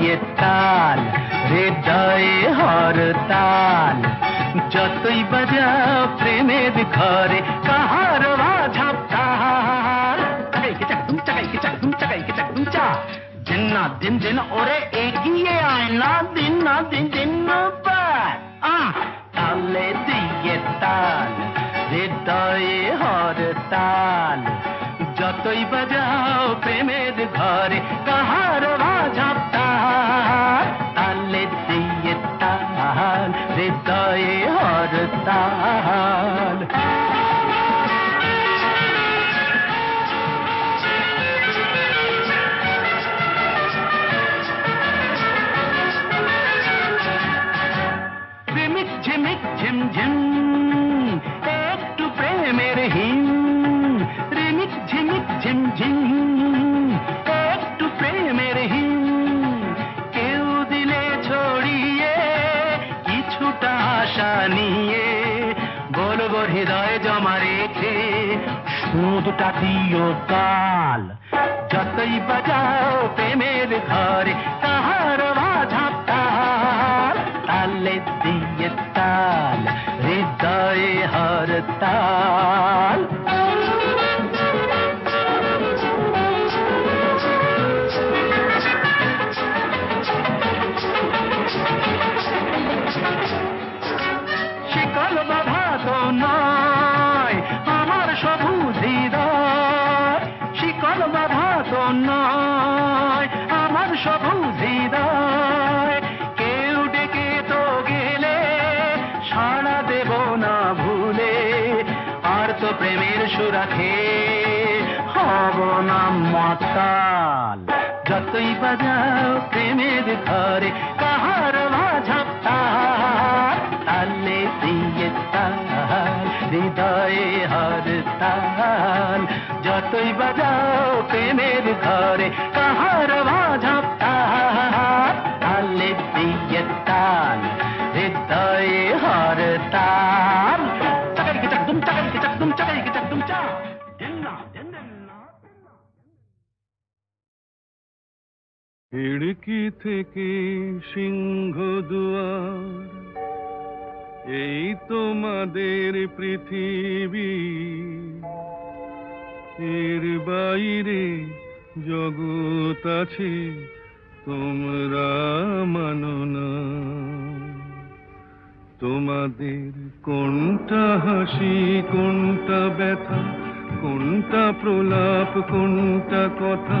দিয়ে তাল হৃদয়ে হর তাল যতই বাজাও প্রেমের ঘরে কাহার বাঝাব তাল চাকাইকে চাকদুম চাকাইকে চাকদুম চাকাইকে চাকদুম চা দিন না দিন দিন ওরে এগিয়ে আয় না দিন না দিন দিন পার আহ তালে দিয়ে তাল হৃদয়ে হর তাল যতই বাজাও প্রেমের ঘরে কাহার হর তাল হর আর তো প্রেমের সুরাখে? হব না মাতাল যতই বাজাও প্রেমের ঘরে, কাহার তাল? দিয়ে তাল, হৃদয়ে হর তাল। যতই বাজাও প্রেমের ঘরে, কাহার তাল? তালে দিয়ে তাল, হৃদয়ে হর তাল। খিড়কি থেকে সিংহ দুয়ার, এই তোমাদের পৃথিবী। এর বাইরে জগৎ আছে, তোমরা মানো না। তোমাদের কোনটা হাসি, কোনটা ব্যথা, কোনটা প্রলাপ, কোনটা কথা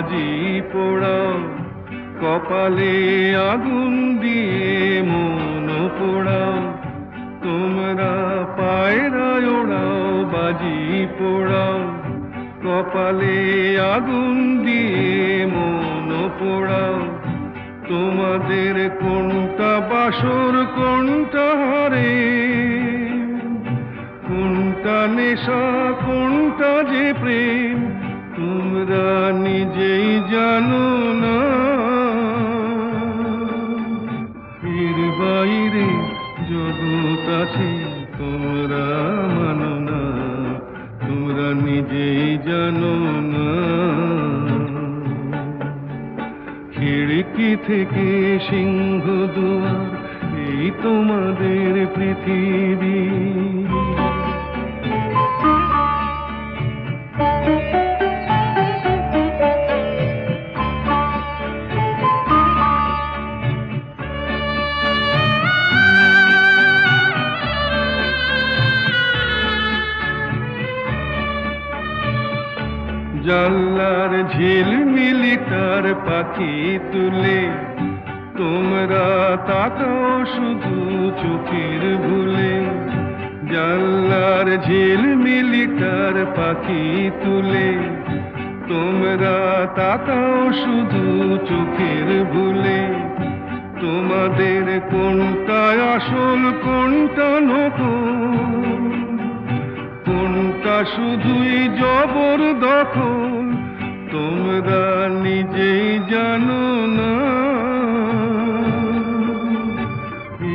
বাজি পোড়াও কপালে আগুন দিয়ে মন পোড়াও তোমরা পায়রা ওড়াও, বাজি পোড়াও কপালে আগুন দিয়ে মন পোড়াও তোমাদের কোনটা বাসর, কোনটা হারে? কোনটা নেশা, কোনটা যে প্রেম? তোমরা নিজেই জানো না এর বাইরে জগৎ আছে তোমরা। জানলার ঝিলমিলি তার পাখি তুলে। তোমরা তাকাও শুধু চোখের ভুলে। জানলার ঝিলমিলি তার পাখি তুলে। তোমরা তাকাও শুধু চোখের ভুলে। তোমাদের কোনটা আসল, কোনটা নকল কোনটা শুধুই জবর দখল তোমরা নিজেই জানো না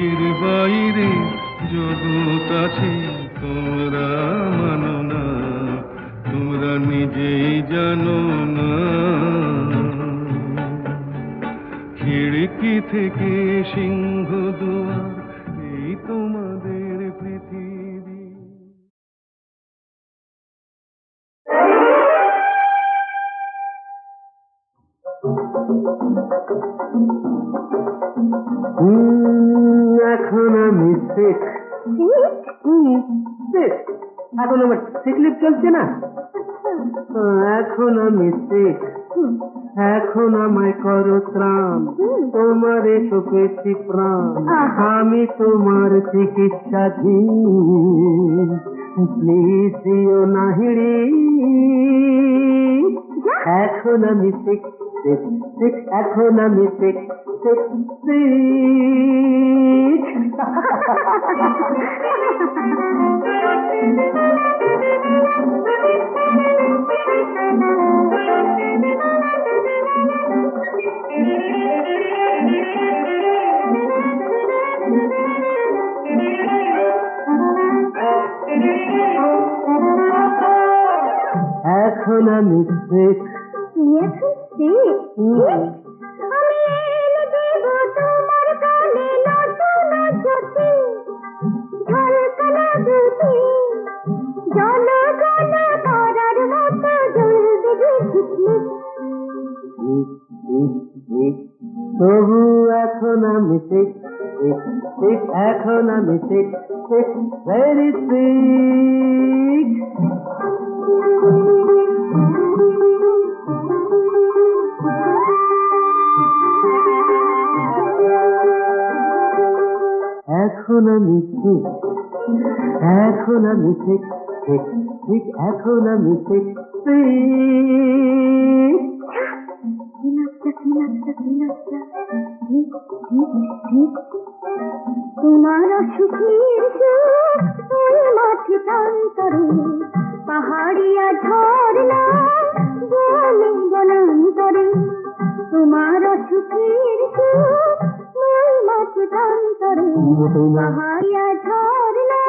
এর বাইরে জগৎ আছে তোমরা মানো না তোমরা নিজেই জানো না খিড়কি থেকে সিংহ সিকলিপ চলছে না? এখন আমি এখন আমায় করো ত্রাণ। তোমারে তো পেয়েছি প্রাণ। আমি তোমার চিকিৎসাধীন। প্লিজ দিও না হিড়ি এখন আমি এখন আমি শেখ এখন ঠিক, ঠিক, ঠিক। তবু এখন আমি ঠিক ঠিক ঠিক। এখন আমি ঠিক ঠিক। ভেরি ঠিক এখন আমি ঠিক এখন আমি ঠিক ঠিক ঠিক এখন আমি ঠিক ঠিক। পাহাড়িয়া ঝর্ণা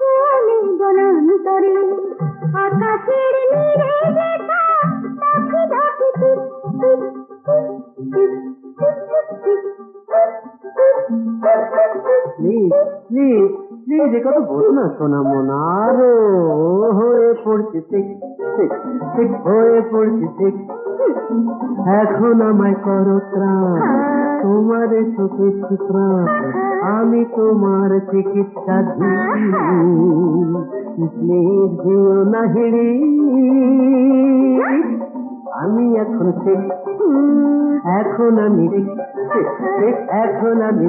বনে বনান্তরে, আকাশের নীরে দেখা বলো না, সোনা হয়ে পড়ছে ঠিক ঠিক হয়ে পড়ছে ঠিক এখন আমায় করো ত্রাণ, তোমার সুখেছি প্রাণ আমি তোমার চিকিৎসা দিও না হিড়ি আমি এখন এখন আমি এখন আমি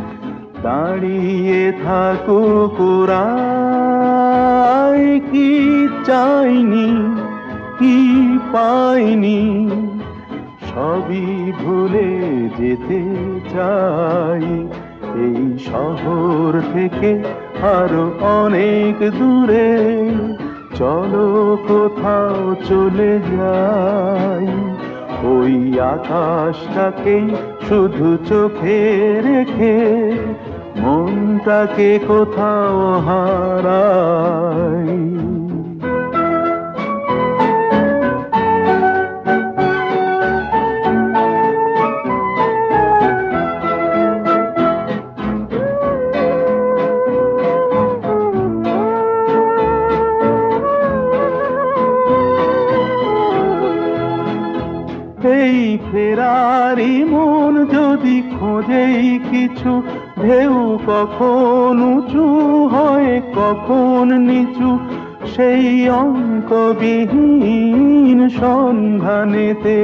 দাঁড়িয়ে ওরাই কি চাইনি, কি পাইনি? সবই ভুলে যেতে চাই। এই শহর থেকে আরও অনেক দূরে চলো, কোথাও চলে যাই। ওই আকাশটাকেই শুধু চোখে রেখে মনটাকে কোথাও হারাই। এই ফেরারি মন যদি খোঁজেই কিছু ঢেউ কখন উঁচু হয়, কখন নিচু, সেই অঙ্কবিহীন সন্ধানেতে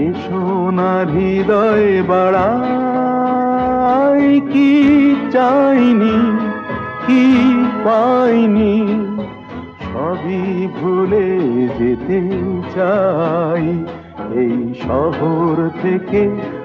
এ সোনার হৃদয় বাড়াই, কি চাইনি, কি পাইনি, সবই ভুলে যেতে চাই, এই শহর থেকে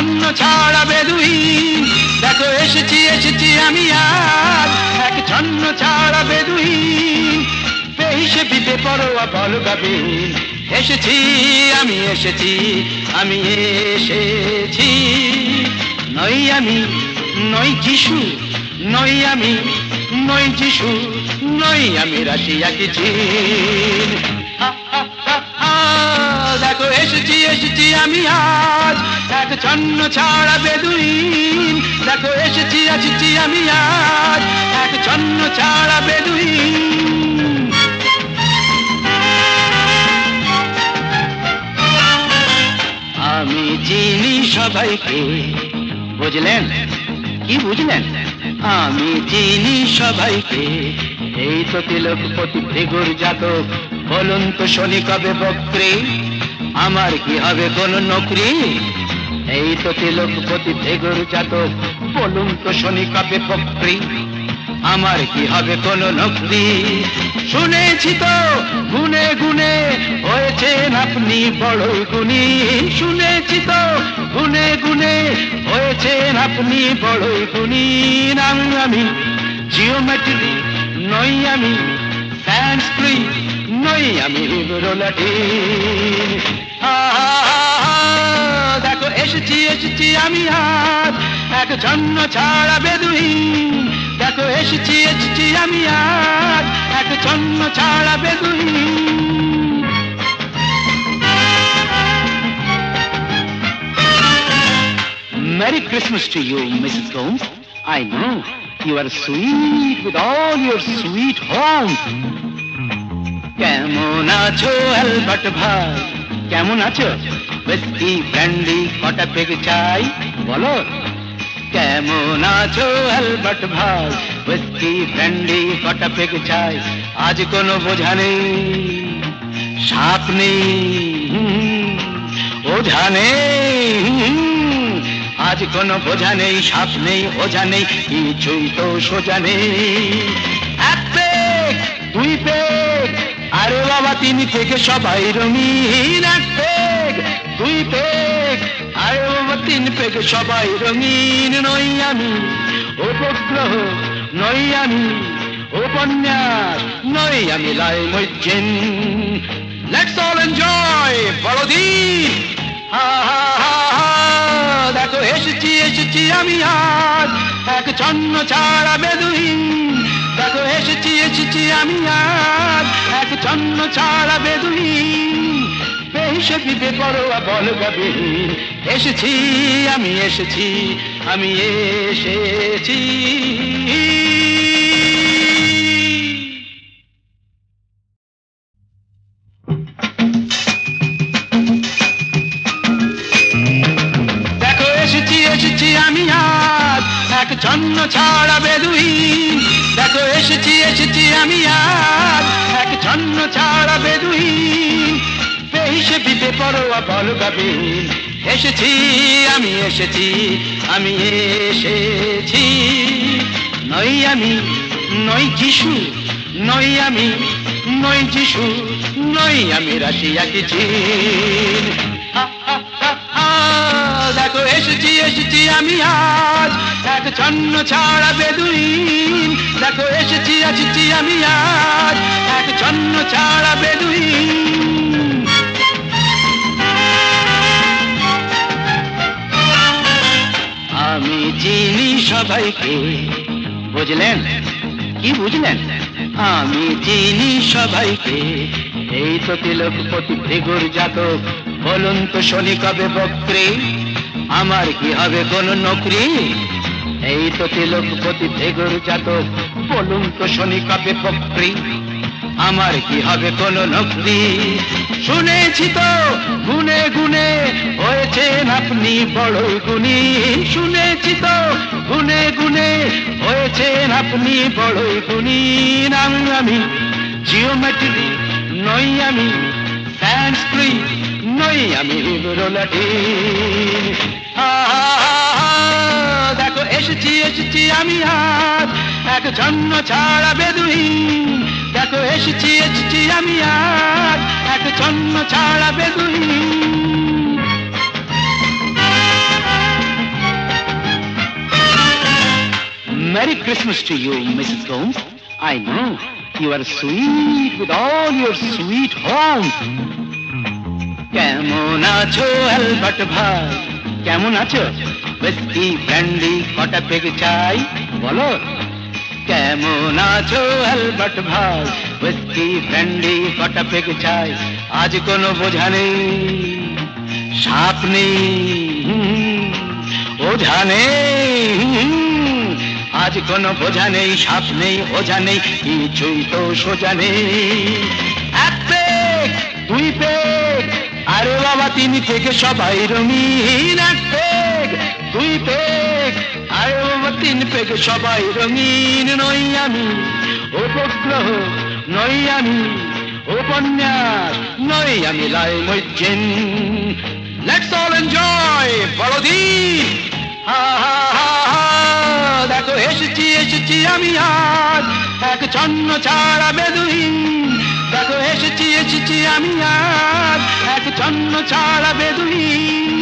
ছন্ন ছাড়া বেদুই দেখো, এসেছি এসেছি আমি আর। এক ছন্ন ছাড়া বেদুই বেহিসে বিদে পরোয়া বল গাবে। এসেছি, আমি এসেছি আমি এসেছি। নই আমি, নই যিশু, নই আমি, নই যিশু, নই আমি রাশিয়া কি এসেছি এসেছি আমি আজ এক ছন্ন ছাড়া বেদুইন। দেখো, এসেছি এসেছি আমি আজ এক ছন্ন ছাড়া বেদুইন। আমি চিনি সবাইকে, বুঝলেন? কি বুঝলেন? আমি চিনি সবাইকে, এই তো তিলকপতি ভৃগুর জাতক বলুন তো শনি কবে বক্রে? আমার কি হবে কোন নকরি? এই তো তিলকপতি ভৃগুর জাতক, বলুন তো শনি কবে বক্রি আমার কি হবে কোন নকরি? শুনেছি তো, গুনে গুনে হয়েছেন আপনি বড়ই গুণী। শুনেছি তো, গুনে গুনে হয়েছেন আপনি বড়ই গুণী। নাম আমি জিওমেট্রি নই আমি স্যান্সক্রিট নই আমি রোলাটিন দেখো এসেছি এসেছি আমি আজ এক জন্য ছাড়া বেদুইন দেখো এসেছি এসেছি আমি আজ এক ছন্ন ছাড়া বেদুই Merry Christmas to you, Mrs. Gomes. I know you are sweet with all your sweet home. কেমন আছো অ্যালবার্ট ভাই? কেমন আছো? বেস্টি ব্র্যান্ডি কটা পেকে চাই? বলো। কেমন আছো অ্যালবার্ট ভাই? ব্র্যান্ডি কটা পেকে চাই? আজ কোনো বোঝা নেই, সাপ নেই, ওঝা নেই, আজ কোনো বোঝা নেই, সাপ নেই, ওঝা নেই, কিছুই তো সোজা নেই। এক দুই পেক আরে বাবা, তিনি থেকে সবাই রঙিন এক পেক দুই আরে বাবা, তিন পেক সবাই রঙিন নই আমি। উপগ্রহ নই আমি, উপন্যাস নই আমি, লাই মজ্জেন। লেটস অল এনজয় বড়দিন হা হা হা। দেখো, এসেছি এসেছি আমি আজ। এক ছন্ন ছাড়া বেদুহীন এসেছি এসেছি আমি আর। এক ছন্ন ছাড়া বেদুহীন বেহিসেবি বেপরোয়া বল গবিহীন এসেছি, আমি এসেছি আমি এসেছি। এসেছি আমি আর। এক ছন্ন ছাড়া বেদুইন বেহিসে বিপে পরোয়া বল গাবিন এসেছি আমি এসেছি আমি এসেছি। নই আমি নই যিশু নই আমি নই যিশু নই আমি রাশিয়া কি চিন হা, হা, হা, হা, দেখো এসেছি এসেছি আমি আজ। এক ছন্ন ছাড়া বেদুইন, দেখো এসেছি এসেছি আমি আজ। এক ছন্ন ছাড়া বেদুইন। আমি চিনি সবাইকে, বুঝলেন? কি বুঝলেন? আমি চিনি সবাইকে, এই তো তিলকপতি ভৃগুর জাতক, বলুন তো শনি কবে বক্রে? আমার কি হবে কোন নকরি? এই তো তিলকপতি ভৃগুর জাতক, বলুন তো শনি কবে বক্রি আমার কি হবে কোন নকরি? শুনেছি তো, গুনে গুনে হয়েছেন আপনি বড় গুণী। শুনেছি তো, গুনে গুনে হয়েছেন আপনি বড় গুণী। নাম আমি জিওমেট্রি নই আমি স্যান্সক্রিট নই আমি রোলাটি দেখো এসেছি এসেছি আমি আজ এক জন্ম ছাড়া বেদুহীন দেখো এসেছি এসেছি আমি আজ এক জন্ম ছাড়া বেদুহীন Merry Christmas to you, Mrs. Gomes. I know you are sweet with all your sweet home. কেমন আছো অ্যালবার্ট ভাই? কেমন আছো? বেস্টি ব্র্যান্ডি কটা পেগ চাই? বলো। কেমন আছো অ্যালবার্ট ভাই? বেস্টি ব্র্যান্ডি কটা পেগ চাই? আজ কোনো বোঝা নেই, সাপ নেই, ওঝা নেই, আজ কোনো বোঝা নেই, সাপ নেই, ওঝা নেই, কিছুই তো সোজা নেই। এক পেগ দুই পেগ আরে বাবা, তিন থেকে সবাই রঙিন এক পেগ, দুই পেগ। আরে বাবা, তিন পেগ, সবাই রঙিন নই আমি। উপগ্রহ নই আমি, উপন্যাস নই আমি, লাই মজ্জেন লেটস অল এনজয় বড়দিন হা হা হা হা, দেখো, এসেছি এসেছি আমি আজ। এক ছন্ন ছাড়া বেদুহীন এসেছি আমি আজ এক ছন্ন ছাড়া বেদুহীন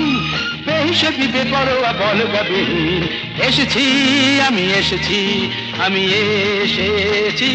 বেহিসেবি বেপরোয়া বল গবিহীন এসেছি, আমি এসেছি আমি এসেছি।